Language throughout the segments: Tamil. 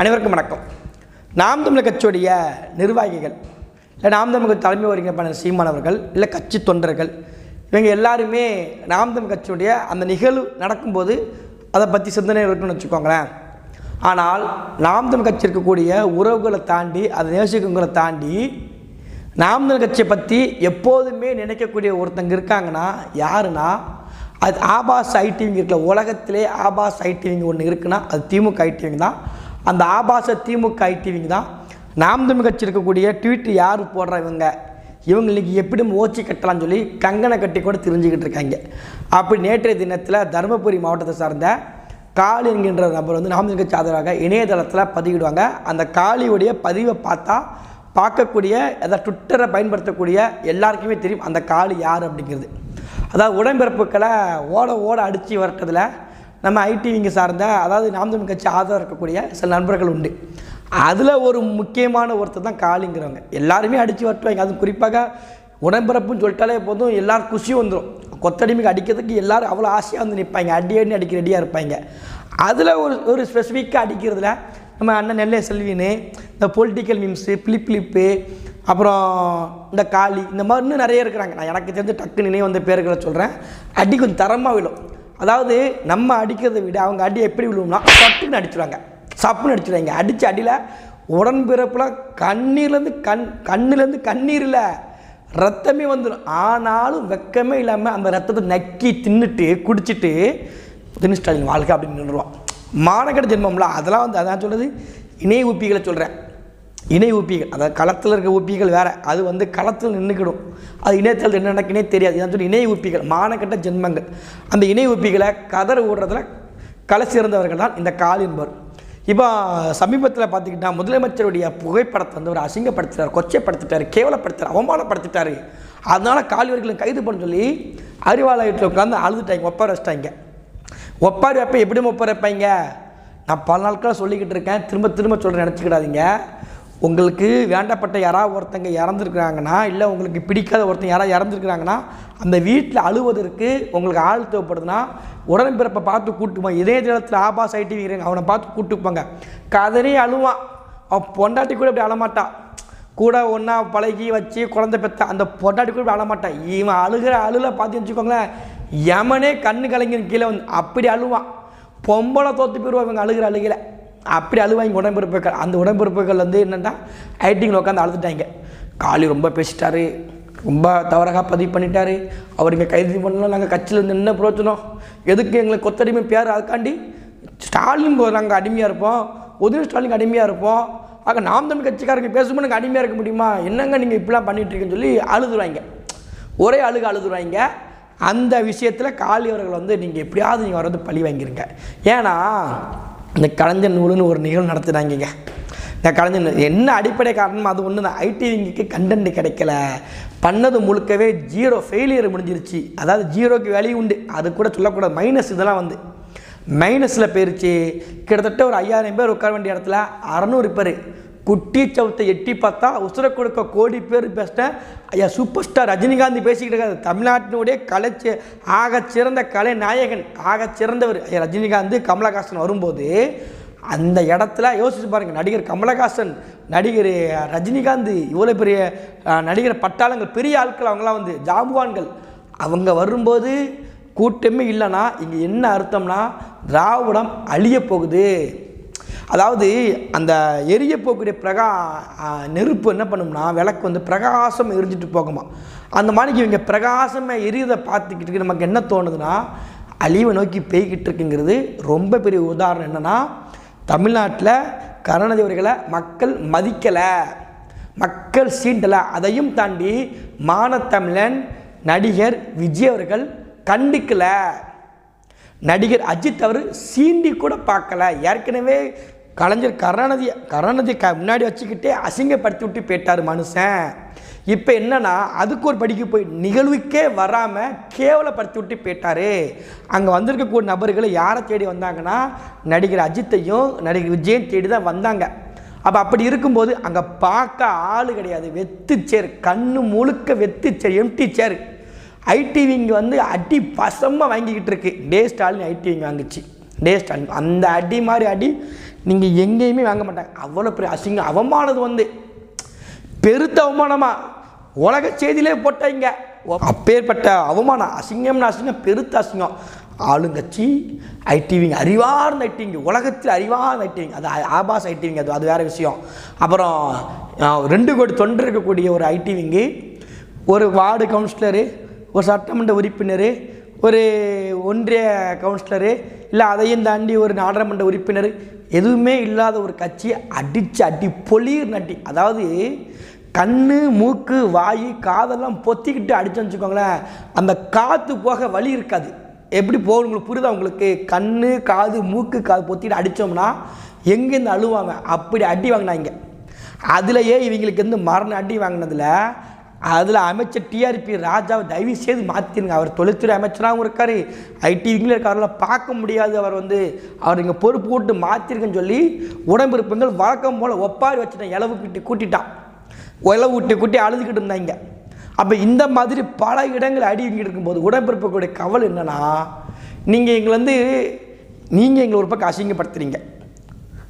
அனைவருக்கும் வணக்கம். நாம் தமிழர் கட்சியுடைய நிர்வாகிகள் இல்லை நாம் தமிழ் கட்சி தலைமை ஒருங்கிணைப்பாளர் சீமானவர்கள் இல்லை கட்சி தொண்டர்கள் இவங்க எல்லாருமே நாம் தமிழ் கட்சியுடைய அந்த நிகழ்வு நடக்கும்போது அதை பற்றி சிந்தனை இருக்குன்னு வச்சுக்கோங்களேன். ஆனால் நாம் தமிழ் கட்சி இருக்கக்கூடிய உறவுகளை தாண்டி அதை நேசிக்கங்களை தாண்டி நாம் தமிழ் கட்சியை பற்றி எப்போதுமே நினைக்கக்கூடிய ஒருத்தங்க இருக்காங்கன்னா யாருன்னா அது ஆபாஸ் ஐடிவிங்க இருக்கல உலகத்திலே ஆபாஸ் ஐடிவிங்க ஒன்று இருக்குன்னா அது திமுக ஐடிவிங்க தான். அந்த ஆபாச திமுக ஐடிவிங்க தான். நாம் தமிழ் கட்சி இருக்கக்கூடிய ட்வீட் யார் போடுற இவங்க? இவங்க எப்படி ஓச்சி கட்டலாம்னு சொல்லி கங்கனை கட்டி கூட தெரிஞ்சுக்கிட்டு இருக்காங்க. அப்படி நேற்றைய தினத்தில் தருமபுரி மாவட்டத்தை சார்ந்த காளி என்கின்ற நபர் வந்து நாம் தமிழ் கட்சி ஆதரவாக இணையதளத்தில் பதிவிடுவாங்க. அந்த காளியுடைய பதிவை பார்த்தா பார்க்கக்கூடிய அதாவது ட்விட்டரை பயன்படுத்தக்கூடிய எல்லாருக்குமே தெரியும் அந்த காளி யார் அப்படிங்கிறது. அதாவது உடம்பிறப்புக்களை ஓட ஓட அடித்து வரட்டதில் நம்ம ஐடிவிங்க சார்ந்த அதாவது நாம் தமிழ் கட்சி ஆதரவு இருக்கக்கூடிய சில நண்பர்கள் உண்டு. அதில் ஒரு முக்கியமான ஒருத்தர் தான் காளிங்கிறவங்க. எல்லாருமே அடித்து வட்டுவாங்க அதுவும் குறிப்பாக உடம்பரப்புன்னு சொல்லிட்டாலே போதும் எல்லோரும் குஷி வந்துடும் கொத்தடிமைக்கு அடிக்கிறதுக்கு எல்லாரும் அவ்வளோ ஆசையாக வந்து நிற்பாங்க அடி அடி அடிக்க ரெடியாக இருப்பாங்க. அதில் ஒரு ஒரு ஸ்பெசிஃபிக்காக அடிக்கிறதுல நம்ம அண்ணன் நெல்லை செல்வின்னு இந்த பொலிட்டிக்கல் மீம்ஸு பிளிப் பிளிப்பு அப்புறம் இந்த காளி இந்த மாதிரி இன்னும் நிறைய இருக்கிறாங்க. நான் எனக்கு தெரிஞ்ச டக்கு நினைவு வந்த பேர்களை சொல்கிறேன் அடி கொஞ்சம் தரமாக விழும். அதாவது நம்ம அடிக்கிறதை விட அவங்க அடி எப்படி விழுவோம்னா சப்புன்னு அடிச்சுடுவாங்க சப்புன்னு அடிச்சுடுவாங்க அடித்த அடியில் உடன்பிறப்பில் கண்ணீர்லேருந்து கண் கண்ணுலேருந்து கண்ணீர் இல்லை ரத்தமே வந்துடும் ஆனாலும் வெக்கமே இல்லாமல் அந்த ரத்தத்தை நக்கி தின்னுட்டு குடிச்சிட்டு ஸ்டாலின் வாழ்க்கை அப்படின்னு நின்றுவான் மானக்கட ஜென்மம்ல அதெல்லாம் வந்து அதான் சொல்கிறது இணைய ஊப்பிகளை சொல்கிறேன் இணை ஊப்பிகள் அதாவது களத்தில் இருக்க ஊப்பிகள் வேறு. அது வந்து களத்தில் நின்றுக்கிடும் அது இணையத்தில் என்ன நடக்குனே தெரியாது. இதான் சொல்லி இணை ஊப்பிகள் மானக்கட்ட ஜென்மங்கள். அந்த இணை ஊப்பிகளை கதற ஓடுறதுல கலை சிறந்தவர்கள் தான் இந்த கால் என்பவர் இப்போ சமீபத்தில் பார்த்துக்கிட்டா முதலமைச்சருடைய புகைப்படத்தை வந்து ஒரு அசிங்கப்படுத்திட்டார் கொச்சைப்படுத்திட்டார் கேவலப்படுத்திட்டார் அவமானப்படுத்திட்டார். அதனால் காலியவர்களை கைது பண்ண சொல்லி அறிவாலயத்தில் உட்காந்து அழுதுட்டாங்க ஒப்பார வச்சிட்டாங்க ஒப்பாரி வைப்ப எப்படி ஒப்பாரி வைப்பாங்க நான் பல நாட்களாக சொல்லிக்கிட்டு இருக்கேன் திரும்ப திரும்ப சொல்கிறேன் நினச்சிக்கிடாதீங்க. உங்களுக்கு வேண்டப்பட்ட யாராவது ஒருத்தங்க இறந்துருக்குறாங்கன்னா இல்லை உங்களுக்கு பிடிக்காத ஒருத்தங்க யாராவது இறந்துருக்குறாங்கன்னா அந்த வீட்டில் அழுவதற்கு உங்களுக்கு ஆள் தேவைப்படுதுன்னா உடன்பிறப்பை பார்த்து கூட்டுப்போம் இதே தினத்தில் ஆபாஸ் ஐடி வீரங்க அவனை பார்த்து கூட்டுப்பாங்க. கதறி அழுவான். அவன் பொண்டாட்டி கூட இப்படி அழமாட்டான் கூட ஒன்றா பழகி வச்சு குழந்த பெத்த அந்த பொண்டாட்டி கூட இப்படி அழமாட்டான் இவன் அழுகிற அழுல பார்த்து வச்சுக்கோங்களேன். யமனே கண்ணு கலைஞன் கீழே வந்து அப்படி அழுவான். பொம்பளை தோற்று போயிடுவான் இவங்க அழுகிற அழுகில அப்படி அழுவாங்க உடம்பிறப்புகள் அந்த உடம்பிறப்புகள் வந்து என்னென்னா ஐட்டிங்கில் உட்காந்து அழுதுட்டாங்க. காளி ரொம்ப பேசிட்டாரு. ரொம்ப தவறாக பதிவு பண்ணிட்டாரு. அவர் இங்கே கைது பண்ணலாம் நாங்கள் கட்சியில் என்ன பிரோச்சனம் எதுக்கு எங்களுக்கு கொத்தடிமை பேர் அதுக்காண்டி ஸ்டாலின் நாங்கள் அடிமையாக இருப்போம். உதவி ஸ்டாலின் அடிமையாக இருப்போம். ஆக நாம் தமிழ் கட்சிக்காரங்க பேசும்போது நாங்கள் அடிமையாக இருக்க முடியுமா? என்னங்க நீங்கள் இப்படிலாம் பண்ணிட்டு சொல்லி அழுதுருவாங்க. ஒரே அழுக அழுதுருவாங்க. அந்த விஷயத்தில் காளி அவர்கள் வந்து நீங்கள் எப்படியாவது நீங்கள் வர்றது பழி வாங்கிருங்க. ஏன்னா இந்த கலைஞர் நூலுன்னு ஒரு நிகழ்வு நடத்துகிறாங்க இந்த கலைஞர் என்ன அடிப்படை காரணம் அது ஒன்று தான் ஐடிவிக்கு கண்டென்ட் கிடைக்கல. பண்ணது முழுக்கவே ஜீரோ ஃபெயிலியர் முடிஞ்சிருச்சு. அதாவது ஜீரோக்கு வேல்யூ உண்டு. அது கூட சொல்லக்கூடாது. மைனஸ் இதெல்லாம் வந்து. மைனஸில் போயிருச்சு. கிட்டத்தட்ட ஒரு ஐயாயிரம் பேர் உட்கார வேண்டிய இடத்துல அறநூறு பேர். குட்டி சவுத்தை எட்டி பார்த்தா உசுர கொடுக்க கோடி பேர் பேசிட்ட ஐயா சூப்பர் ஸ்டார் ரஜினிகாந்த் பேசிக்கிட்டு இருக்காரு. தமிழ்நாட்டினுடைய கலை ஆக சிறந்த கலை நாயகன் ஆகச் சிறந்தவர் ஐயா ரஜினிகாந்த் கமலஹாசன் வரும்போது அந்த இடத்துல யோசிச்சு பாருங்கள் நடிகர் கமலஹாசன் நடிகர் ரஜினிகாந்த் இவ்வளோ பெரிய நடிகர் பட்டாளங்கள் பெரிய ஆட்கள் அவங்களாம் வந்து ஜாம்புவான்கள். அவங்க வரும்போது கூட்டமே இல்லைன்னா இங்கே என்ன அர்த்தம்னா திராவிடம் அழிய போகுது. அதாவது அந்த எரிய போகக்கூடிய பிரகா நெருப்பு என்ன பண்ணும்னா விளக்கு வந்து பிரகாசம் எரிஞ்சிட்டு போகுமா அந்த மாதிரிக்கு இவங்க பிரகாசமாக எரியதை பார்த்துக்கிட்டு நமக்கு என்ன தோணுதுன்னா அழிவை நோக்கி பெய்கிட்டு இருக்குங்கிறது ரொம்ப பெரிய உதாரணம் என்னென்னா தமிழ்நாட்டில் கருணாநிதி அவர்களை மக்கள் மதிக்கலை. மக்கள் சீண்டலை. அதையும் தாண்டி மானத்தமிழன் நடிகர் விஜய் அவர்கள் கண்டிக்கலை. நடிகர் அஜித் அவர் சீண்டி கூட பார்க்கல. ஏற்கனவே கலைஞர் கருணாநிதியை கருணாநிதி க முன்னாடி வச்சுக்கிட்டே அசிங்கப்படுத்தி விட்டு போயிட்டார் மனுஷன். இப்போ என்னன்னா அதுக்கு ஒரு படிக்க போய் நிகழ்வுக்கே வராமல் கேவலப்படுத்தி விட்டு போயிட்டாரு. அங்கே வந்திருக்கக்கூடிய நபர்களை யாரை தேடி வந்தாங்கன்னா நடிகர் அஜித்தையும் நடிகர் விஜயன் தேடி தான் வந்தாங்க. அப்போ அப்படி இருக்கும்போது அங்கே பார்க்க ஆள் கிடையாது. வெத்து சேர் கண்ணு முழுக்க வெத்து சேர் எம்டி சேர் ஐடிவிங்க வந்து அடி பசமாக வாங்கிக்கிட்டு இருக்கு. டே ஸ்டாலின் ஐடிவிங்க வாங்குச்சு. டே ஸ்டாலின் அந்த அடி மாதிரி அடி. நீங்கள் எங்கேயுமே வாங்க மாட்டாங்க. அவ்வளோ பெரிய அசிங்கம். அவமானது வந்து பெருத்த அவமானமா? உலக செய்தியிலே போட்டாங்க அப்பேற்பட்ட அவமானம் அசிங்கம்னு அசிங்கம் பெருத்த அசிங்கம். ஆளுங்கட்சி ஐடிவிங்க அறிவார்ந்த ஐடிவிங்க உலகத்தில் அறிவார்ந்த ஐடிவிங்க அது ஆபாஸ் ஆபாச ஐடிவிங்க அது அது வேறு விஷயம். அப்புறம் ரெண்டு கோடி தொண்டு இருக்கக்கூடிய ஒரு ஐடிவிங்கு ஒரு வார்டு கவுன்சிலரு ஒரு சட்டமன்ற உறுப்பினர் ஒரு ஒன்றிய கவுன்சிலரு இல்லை அதையும் தாண்டி ஒரு நாடாளுமன்ற உறுப்பினர் எதுவுமே இல்லாத ஒரு கட்சி அடித்து அடி பொலிர் நட்டி அதாவது கண்ணு மூக்கு வாய் காதெல்லாம் பொத்திக்கிட்டு அடிச்சு வச்சுக்கோங்களேன் அந்த காற்று போக வழி இருக்காது. எப்படி போகும் உங்களுக்கு புரியுதா உங்களுக்கு? கண் காது மூக்கு காது பொத்திட்டு அடித்தோம்னா எங்கேருந்து அழுவாங்க? அப்படி அடி வாங்கினாங்க. அதிலேயே இவங்களுக்கு வந்து மரண அடி வாங்கினதில் அதில் அமைச்சர் டிஆர்பி ராஜாவை தயவு செய்து மாற்றிடுங்க அவர் தொழில்துறை அமைச்சராகவும் இருக்கார். ஐடிவிங்களும் இருக்காருல பார்க்க முடியாது. அவர் வந்து அவர் இங்கே பொறுப்பு கூட்டு மாற்றிருக்குன்னு சொல்லி உடம்பிருப்பங்கள் வழக்கம் போல் ஒப்பாரி வச்சுட்டேன் இளவு கூட்டி கூட்டிட்டான். இளவு கூட்டி கூட்டி அழுதுகிட்டு இருந்தாங்க. அப்போ இந்த மாதிரி பல இடங்கள் அடி இங்கே இருக்கும்போது உடம்பிருப்பக்கூடிய கவலை என்னன்னா நீங்கள் எங்களை வந்து நீங்கள் எங்களை ஒரு பக்கம் அசிங்கப்படுத்துறீங்க.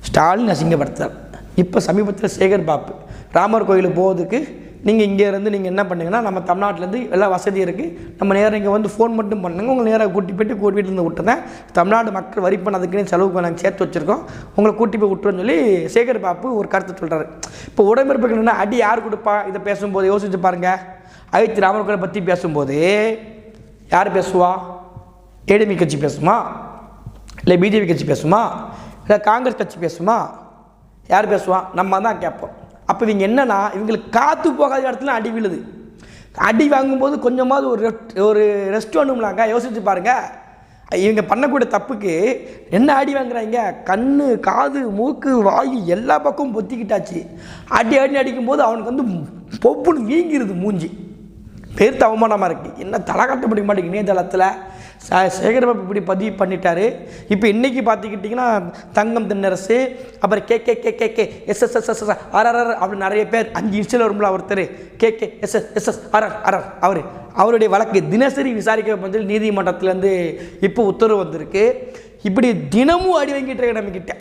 ஸ்டாலின் அசிங்கப்படுத்துகிறார் இப்போ சமீபத்தில் சேகர் பாப்பு ராமர் கோயிலுக்கு போகிறதுக்கு நீங்கள் இங்கே இருந்து நீங்கள் என்ன பண்ணுங்கன்னா நம்ம தமிழ்நாட்டிலேருந்து எல்லா வசதி இருக்குது நம்ம நேராக இங்கே வந்து ஃபோன் மட்டும் பண்ணுங்க. உங்களை நேராக கூட்டி போயிட்டு கூட்டி வீட்டில் இருந்து விட்டுறேன். தமிழ்நாடு மக்கள் வரி பண்ணதுக்குன்னு செலவுக்கு நாங்கள் சேர்த்து வச்சுருக்கோம். உங்களை கூட்டி போய் விட்டுருன்னு சொல்லி சேகர் பாப்பு ஒரு கருத்தை சொல்கிறாரு இப்போ உடம்பிறப்புகள் அடி யார் கொடுப்பா? இதை பேசும்போது யோசிச்சு பாருங்கள் அயோத்தி ராமர் பற்றி பேசும்போது யார் பேசுவா? ஏடிஎம்கே கட்சி பேசுமா? இல்லை பிஜேபி கட்சி பேசுமா? இல்லை காங்கிரஸ் கட்சி பேசுமா? யார் பேசுவான் நம்ம தான் கேட்போம். அப்போ இவங்க என்னன்னா இவங்களுக்கு காற்று போகாத இடத்துல அடி விழுது. அடி வாங்கும்போது கொஞ்சமாவது ஒரு ரெஸ்ட் ஒரு ரெஸ்ட் வேணும்லாங்க யோசிச்சு பாருங்க. இவங்க பண்ணக்கூடிய தப்புக்கு என்ன அடி வாங்குறாங்க? கண்ணு காது மூக்கு வாயு எல்லா பக்கமும் பொத்திக்கிட்டாச்சு. அடி அடி அடிக்கும்போது அவனுக்கு வந்து பொப்புன்னு வீங்கிருது மூஞ்சி. பேர்த்து அவமானமாக இருக்குது என்ன தலை கட்ட முடிய மாட்டேங்குது இணையதளத்தில்? சேகரபாபு இப்படி பதிவு பண்ணிட்டாரு. இப்போ இன்றைக்கி பார்த்துக்கிட்டிங்கன்னா தங்கம் தென்னரசு அப்புறம் K K K K K S S S S S R R R அப்படி நிறைய பேர் அஞ்சு இன்ச்சில் வரும்ல ஒருத்தர். K K S S S S R R R R அவர். அவருடைய வழக்கு தினசரி விசாரிக்க வந்து நீதிமன்றத்துலேருந்து இப்போ உத்தரவு வந்திருக்கு. இப்படி தினமும் அடி வாங்கிட்டு இருக்க நம்மக்கிட்ட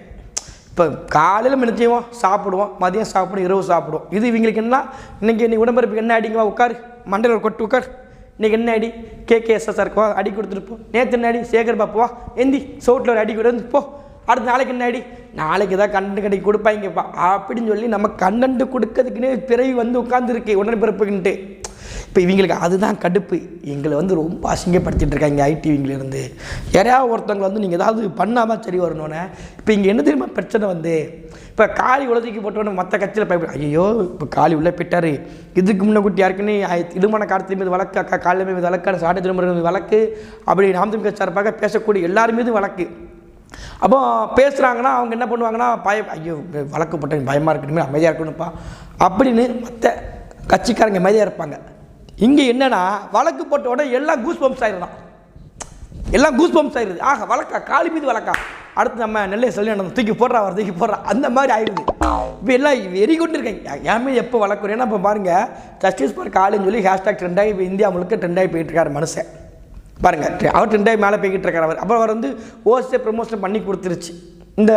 இப்போ காலையில் என்ன சாப்பிடுவோம். மதியம் சாப்பிடுவோம் இரவு சாப்பிடுவோம். இது இவங்களுக்கு என்ன? இன்றைக்கி நீ உடம்புறப்புக்கு என்ன அடிங்கவா உட்காரு உட்கார். மண்டையில் ஒரு கொட்டு உட்கார். இன்னைக்கு என்ன அடி? கேகேஎஸ்எஸ்ஆர் வா அடி கொடுத்துட்டு போ. நேற்று என்ன அடி? சேகர் பாப்புவா எந்தி சோட்டில் ஒரு அடி கொடுத்து போ. அடுத்த நாளைக்கு என்ன அடி? நாளைக்கு தான் கண்டென்ட் கட்டி கொடுப்பாங்கப்பா அப்படின்னு சொல்லி நம்ம கண்டென்ட் கொடுக்கறதுக்குன்னே பிறவி வந்து உட்காந்துருக்கு உடன்பிறப்புக்குன்ட்டு இப்போ இவங்களுக்கு அதுதான் கடுப்பு. எங்களை வந்து ரொம்ப அசிங்கப்படுத்திட்டு இருக்காங்க ஐடிவிங்கிலேருந்து யாரையாவது ஒருத்தவங்க வந்து நீங்கள் ஏதாவது பண்ணாமல் சரி வரணும்னே இப்போ இங்கே என்ன தெரியுமா பிரச்சனை வந்து? இப்போ காளி உலகிக்கு போட்டோன்னு மற்ற கட்சியில் பயப்பட ஐயோ இப்போ காளி உள்ளே போயிட்டாரு. இதுக்கு முன்னே குட்டி யாருக்குன்னு திருமண காலத்து மீது வழக்கு அக்கா காலையில் மீது வழக்கு சாட்டை திருமணம் மீது வழக்கு அப்படி நாம் திமுக சார்பாக பேசக்கூடிய எல்லார் மீதும் வழக்கு. அப்போ பேசுகிறாங்கன்னா அவங்க என்ன பண்ணுவாங்கன்னா பய ஐயோ வழக்கு போட்டேன் பயமாக இருக்கணுமே அமைதியாக இருக்கணும்ப்பா. அப்படின்னு மற்ற கட்சிக்காரங்க அமைதியாக இருப்பாங்க. இங்கே என்னன்னா வழக்கு போட்ட உடனே எல்லாம் கூஸ் பம்ப்ஸ் ஆயிடுறான் எல்லாம் கூஸ் பம்ப்ஸ் ஆயிடுது ஆக வழக்கா? காலி மீது வழக்கா? அடுத்து நம்ம நெல்லை சொல்லி நம்ம தூக்கி போடுறா வர தூக்கி போடுறா. அந்த மாதிரி ஆயிடுது. இப்போ எல்லாம் வெறி கொண்டு இருக்காங்க என் எப்போ வழக்கு ஏன்னா இப்போ பாருங்கள் ஜஸ்டிஸ் ஃபார் காலின்னு சொல்லி ஹேஷ்டாக் ட்ரெண்டாகி இப்போ இந்தியா முழுக்க ட்ரெண்டாகி போயிட்டு இருக்காரு மனுஷன். பாருங்க அவர் ட்ரெண்டாகி மேலே போய்கிட்டு இருக்கார் அவர். அப்புறம் அவர் வந்து ஓசே ப்ரமோஷன் பண்ணி கொடுத்துருச்சு. இந்த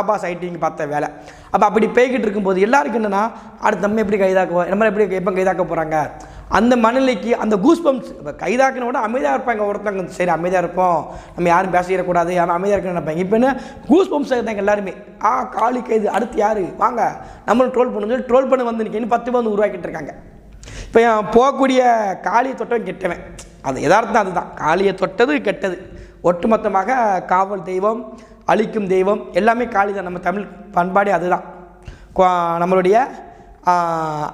ஆபாஸ் ஐடிங்க பார்த்த வேலை. அப்போ அப்படி போய்கிட்டு இருக்கும்போது எல்லாருக்கும் என்னென்னா அடுத்து நம்ம எப்படி கைதாக்குவோம்? நம்ம எப்படி எப்போ கைதாக்க போகிறாங்க அந்த மனநிலைக்கு அந்த கூஸ்பம்ஸ் இப்போ கைதாக்கின விட அமைதியாக இருப்பாங்க ஒருத்தவங்க. சரி அமைதியாக இருப்போம். நம்ம யாரும் பேசிடக்கூடாது. யாரும் அமைதியாக இருக்கணும்னு நினைப்பாங்க. இப்போ என்ன கூஸ் இருந்தாங்க எல்லாருமே. ஆ காலி கைது அடுத்து யார்? வாங்க நம்மளும் ட்ரோல் பண்ணு சொல்லி ட்ரோல் பண்ண வந்து நிற்கணும் பத்து பேர் வந்து உருவாக்கிட்டு இருக்காங்க. இப்போ என் போகக்கூடிய காளியை தொட்டவன் கெட்டவன். அது எதார்த்தம் அதுதான். காளியை தொட்டது கெட்டது. ஒட்டுமொத்தமாக காவல் தெய்வம் அழிக்கும் தெய்வம் எல்லாமே காளி தான். நம்ம தமிழ் பண்பாடே அதுதான். நம்மளுடைய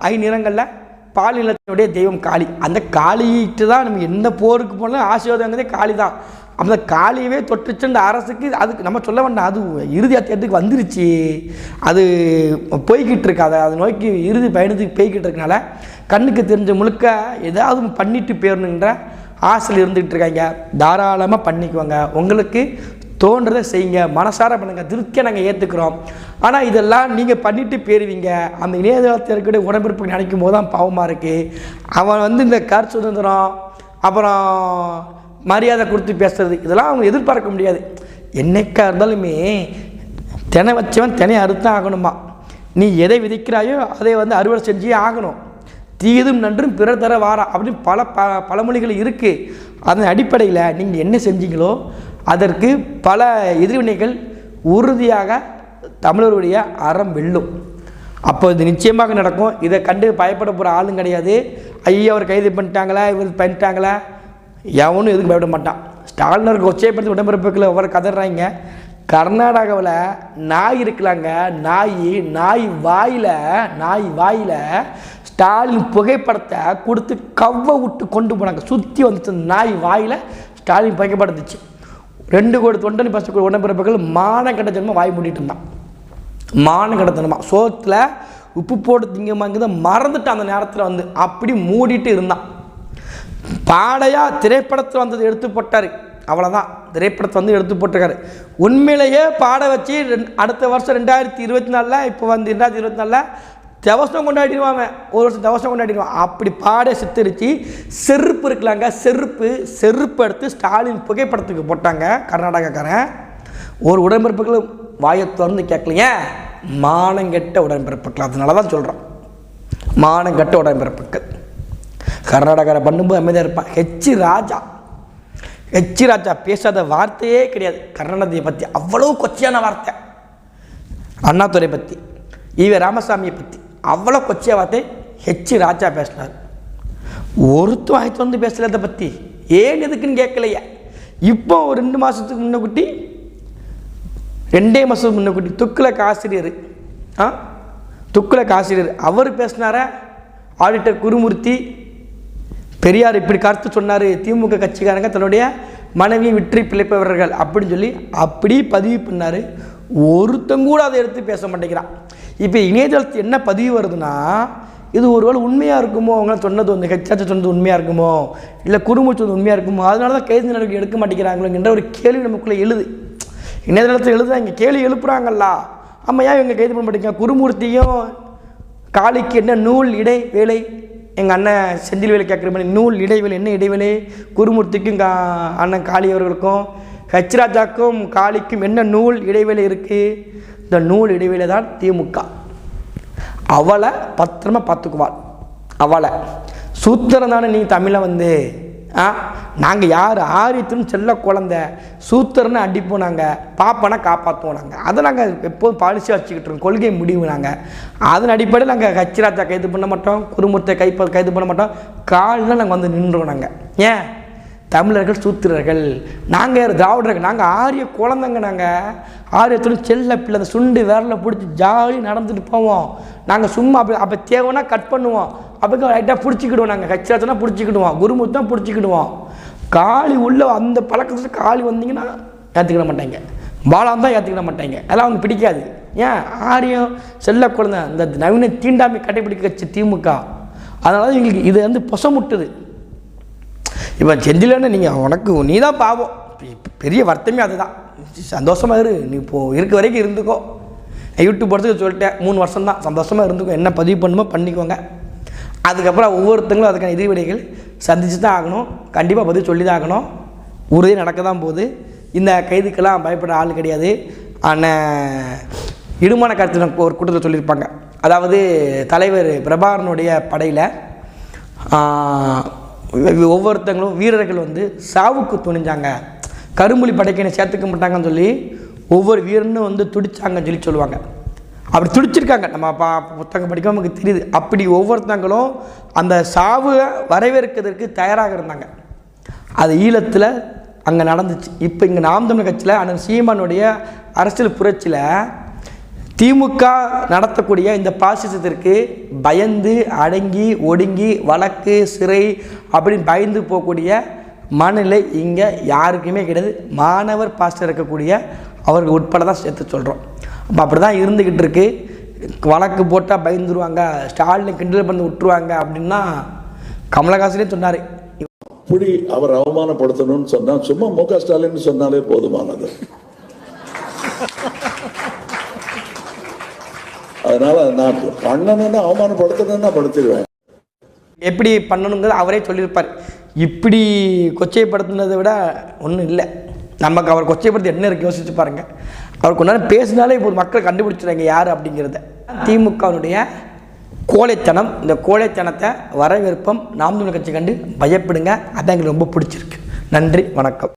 ஐநிறங்களில் பாலினத்தினுடைய தெய்வம் காளி. அந்த காளியிட்டு தான் நம்ம எந்த போருக்கு போனாலும் ஆசீர்வாதங்கிறதே காளி தான். அந்த காளியவே தொட்டுச்சு அரசுக்கு அதுக்கு நம்ம சொல்ல வேண்டாம் அது இறுதி அத்தியத்துக்கு வந்துருச்சு. அது போய்கிட்டு இருக்கு. அதை அதை நோக்கி இறுதி பயணத்துக்கு போய்கிட்டு இருக்கனால கண்ணுக்கு தெரிஞ்ச முழுக்க ஏதாவது பண்ணிட்டு போயிடணுன்ற ஆசையில் இருந்துகிட்டு இருக்காங்க. தாராளமாக பண்ணிக்குவாங்க உங்களுக்கு தோன்றதை செய்யுங்க மனசார பண்ணுங்கள் திருப்தியாக நாங்கள் ஏற்றுக்கிறோம் ஆனால் இதெல்லாம் நீங்கள் பண்ணிட்டு போயிருவீங்க. அந்த இணையதளத்தில் இருக்கக்கூடிய உடம்பிறப்பு நினைக்கும் போது தான் பாவமாக இருக்குது அவன் வந்து இந்த கருத்து சுதந்திரம் அப்புறம் மரியாதை கொடுத்து பேசுறது இதெல்லாம் அவங்க எதிர்பார்க்க முடியாது. என்னைக்கா இருந்தாலுமே தினை வச்சவன் தினை அறுத்தான் ஆகணுமா? நீ எதை விதைக்கிறாயோ அதை வந்து அறுவடை செஞ்சே ஆகணும். தீதும் நன்றும் பிறர் தர வாரா அப்படின்னு பல ப பழமொழிகள் இருக்குது அதன் அடிப்படையில் நீங்கள் என்ன செஞ்சீங்களோ அதற்கு பல எதிர்வினைகள் உறுதியாக தமிழருடைய அறம் வெல்லும். அப்போ இது நிச்சயமாக நடக்கும். இதை கண்டு பயப்பட போகிற ஆளும் கிடையாது. ஐயோ அவர் கைது பண்ணிட்டாங்களா? இவர் பண்ணிட்டாங்களா? எவனும் எதுக்கும் பயப்பட மாட்டான். ஸ்டாலினருக்கு கொச்சைப்படுத்தி உடம்பிறப்புகளை ஒவ்வொரு கதறாங்க. கர்நாடகாவில் நாய் இருக்கலாங்க. நாய் நாய் வாயில் நாய் வாயில் ஸ்டாலின் புகைப்படத்தை கொடுத்து கவ்வை விட்டு கொண்டு போனாங்க. சுற்றி வந்துச்சு நாய் வாயில் ஸ்டாலின் புகைப்படம் இருந்துச்சு ரெண்டு கோடி தொண்டன் பசங்க உடம்பிறப்புகள் மான கட்டத்தனமாக வாய் மூடிட்டு இருந்தான். மான கட்டத்தனமாக சோத்தில் உப்பு போட்டு திங்கமாங்கிறத மறந்துட்டு அந்த நேரத்தில் வந்து. அப்படி மூடிட்டு இருந்தான். பாடையாக திரைப்படத்தில் வந்தது எடுத்து போட்டார். அவ்வளோதான் திரைப்படத்தை வந்து எடுத்து போட்டிருக்காரு. உண்மையிலேயே பாட வச்சு ரெண்- அடுத்த வருஷம் ரெண்டாயிரத்தி இருபத்தி நாலில் இப்போ வந்து ரெண்டாயிரத்தி இருபத்தி நாலில் தவசனம் கொண்டாடிடுவாங்க. ஒரு வருஷம் தவசனம் கொண்டாடிடுவான் அப்படி பாட சித்தரித்து செருப்பு இருக்கலாங்க. செருப்பு செருப்பு எடுத்து ஸ்டாலின் புகைப்படத்துக்கு போட்டாங்க. கர்நாடகாக்காரன். ஒரு உடன்பிறப்புகளும் வாயை திறந்து கேட்கலைங்க மானங்கெட்ட உடன்பிறப்புகள். அதனால தான் சொல்கிறோம் மானங்கெட்ட உடன்பிறப்புகள். கர்நாடகாரை பண்ணும்போது அமைதியாக இருப்பான். ஹெச் ராஜா. ஹெச் ராஜா பேசாத வார்த்தையே கிடையாது. கர்நாடகத்தை பற்றி அவ்வளோ கொச்சையான வார்த்தை. அண்ணாதுரை பற்றி ஈவே ராமசாமியை பற்றி அவ்வளோ கொச்சைய வார்த்தை ஹெச் ராஜா பேசினார். ஒருத்தம் ஆயிரத்தி வந்து பேசல இதை பற்றி ஏன் எதுக்குன்னு கேட்கலையே. இப்போ ஒரு ரெண்டு மாதத்துக்கு முன்னக்குட்டி ரெண்டே மாதத்துக்கு முன்னக்குட்டி துக்குலக் ஆசிரியர் ஆ? துக்குலக் ஆசிரியர் அவர் பேசினாரா? ஆடிட்டர் குருமூர்த்தி பெரியார் இப்படி கருத்து சொன்னார் திமுக கட்சிக்காரங்க தன்னுடைய மனைவி விற்றி பிழைப்பவர்கள் அப்படின்னு சொல்லி அப்படி பதிவு பண்ணார். ஒருத்தங்கூட அதை எடுத்து பேச மாட்டேங்கிறான். இப்போ இணையதளத்தில் என்ன பதிவு வருதுன்னா இது ஒருவேளை உண்மையாக இருக்குமோ? அவங்க சொன்னது வந்து ஹெச்ஆர்ச்சி சொன்னது உண்மையாக இருக்குமோ? இல்லை குறுமூச்சு சொன்னது உண்மையாக இருக்குமோ? அதனால தான் கைது நடவடிக்கை எடுக்க மாட்டேங்கிறாங்களோங்கிற ஒரு கேள்வி நமக்குள்ளே எழுது. இணையதளத்தில் எழுதுறாங்க கேள்வி எழுப்புறாங்கல்ல. ஆமாம் ஏன் இவங்க கைது பண்ண மாட்டேங்க குருமூர்த்தியும் காளிக்கு என்ன நூல் இடை வேலை எங்கள் அண்ணன் செந்தில் வேலை கேட்குற மாதிரி நூல் இடைவேளை என்ன இடைவேளை? குருமூர்த்திக்கும் கா அண்ணன் காளி அவர்களுக்கும் ஹெச்ராஜாக்கும் காளிக்கும் என்ன நூல் இடைவேளை இருக்குது இந்த நூல் இடைவெளி தான் திமுக. அவளை பத்திரமா பார்த்துக்குவாள். அவளை. சூத்திரம் தானே நீ தமிழை வந்து ஆ? நாங்கள் யார்? ஆரித்துன்னு செல்ல குழந்த. சூத்திரன்னு அடிப்போம் நாங்கள் பாப்பனை காப்பாற்றுவோம் நாங்கள் அதை நாங்கள் எப்போதும் பாலிசி வச்சுக்கிட்டு இருக்கோம். கொள்கை முடிவு நாங்கள் அதன் அடிப்படையில் நாங்கள் கச்சிராஜா கைது பண்ண மாட்டோம். குறுமுத்தை கைப்ப கைது பண்ண மாட்டோம். காலில் நாங்கள் வந்து நின்றோம் நாங்கள் ஏன்? தமிழர்கள் சூத்திரர்கள். நாங்கள் திராவிடர்கள். நாங்கள் ஆரிய குழந்தைங்க நாங்கள் ஆரியத்துடன் செல்ல பிள்ளை அந்த சுண்டு விரலில் பிடிச்சி ஜாலி நடந்துட்டு போவோம். நாங்கள் சும்மா அப்போ அப்போ தேவைன்னா கட் பண்ணுவோம். அப்போ லைட்டாக பிடிச்சிக்கிடுவோம் நாங்கள் கச்சிராத்தனா பிடிச்சிக்கிடுவோம். குருமுத்து தான் பிடிச்சிக்கிடுவோம். காளி உள்ள அந்த பழக்கத்தில் காளி வந்தீங்கன்னா ஏற்றுக்கிட மாட்டாங்க. பாலாம் தான் ஏற்றுக்கிட மாட்டாங்க. அதெல்லாம் அவங்க பிடிக்காது. ஏன்? ஆரியம் செல்ல குழந்தை இந்த நவீன தீண்டாமை கடைபிடிக்க கட்சி திமுக. அதனால எங்களுக்கு இது வந்து பொசமுட்டுது. இப்போ செஞ்சிலன்னு நீங்கள் உனக்கு நீ தான் பாவம். பெரிய வருத்தமே அதுதான். சந்தோஷமாக இரு. நீ இப்போ இருக்க வரைக்கும் இருந்துக்கோ. யூடியூப் போடுறதுக்கு சொல்லிட்டேன். மூணு வருஷம் தான் சந்தோஷமாக இருந்துக்கோ. என்ன பதிவு பண்ணுமோ பண்ணிக்கோங்க. அதுக்கப்புறம் ஒவ்வொருத்தங்களும் அதுக்கான எதிர்வினைகள் சந்திச்சு தான் ஆகணும். கண்டிப்பாக பதில் சொல்லி தான் ஆகணும். உறுதி நடக்க தான் போகுது. இந்த கைதுக்கெல்லாம் பயப்பட ஆள் கிடையாது. ஆனால் இடுமான கருத்து ஒரு கூட்டத்தில் சொல்லியிருப்பாங்க. அதாவது தலைவர் பிரபாகரனுடைய படையில் ஒவ்வொருத்தங்களும் வீரர்கள் வந்து சாவுக்கு துணிஞ்சாங்க. கரும்புலி படைக்கினை சேர்த்துக்க மாட்டாங்கன்னு சொல்லி ஒவ்வொரு வீரனும் வந்து துடிச்சாங்கன்னு சொல்லி சொல்லுவாங்க. அப்படி துடிச்சிருக்காங்க. நம்ம பா புத்தகம் படிக்க நமக்கு தெரியுது. அப்படி ஒவ்வொருத்தங்களும் அந்த சாவை வரவேற்கிறதுக்கு தயாராக இருந்தாங்க. அது ஈழத்தில் அங்கே நடந்துச்சு. இப்போ இங்கே நாம் தமிழ் கட்சியில் அந்த சீமானுடைய அரசியல் புரட்சியில் திமுக நடத்தக்கூடிய இந்த பாசிசத்திற்கு பயந்து அடங்கி ஒடுங்கி வழக்கு சிறை அப்படின்னு பயந்து போகக்கூடிய மனநிலை இங்கே யாருக்குமே கிடையாது. மாணவர் பாஸ்டர் இருக்கக்கூடிய அவர்கள் உட்பட தான் சேர்த்து சொல்கிறோம் அப்போ அப்படி தான் இருந்துக்கிட்டு இருக்கு. வழக்கு போட்டால் பயந்துருவாங்க ஸ்டாலினை கிண்டல் பண்ணி விட்டுருவாங்க அப்படின்னா கமலஹாசனே சொன்னார். இப்படி அவர் அவமானப்படுத்தணும்னு சொன்னால் சும்மா மு க ஸ்டாலின் சொன்னாலே போதுமானது. அதனால நான் பண்ணணும்னா அவமானப்படுத்தணும்னா படுத்திடுவேன் எப்படி பண்ணணுங்கிறது அவரே சொல்லியிருப்பார். இப்படி கொச்சைப்படுத்தினதை விட ஒன்றும் இல்லை. நமக்கு அவர் கொச்சைப்படுத்தி என்ன இருக்கு யோசிச்சு பாருங்க. அவர் கொஞ்ச நேரம் பேசினாலே இப்போ மக்கள் கண்டுபிடிச்சிடுறாங்க யார் அப்படிங்கிறத. திமுகவினுடைய கோழைத்தனம் இந்த கோழைத்தனத்தை வரவேற்பம். நாம் தமிழ் கட்சி கண்டு பயப்படுங்க. அதான் எங்களுக்கு ரொம்ப பிடிச்சிருக்கு. நன்றி வணக்கம்.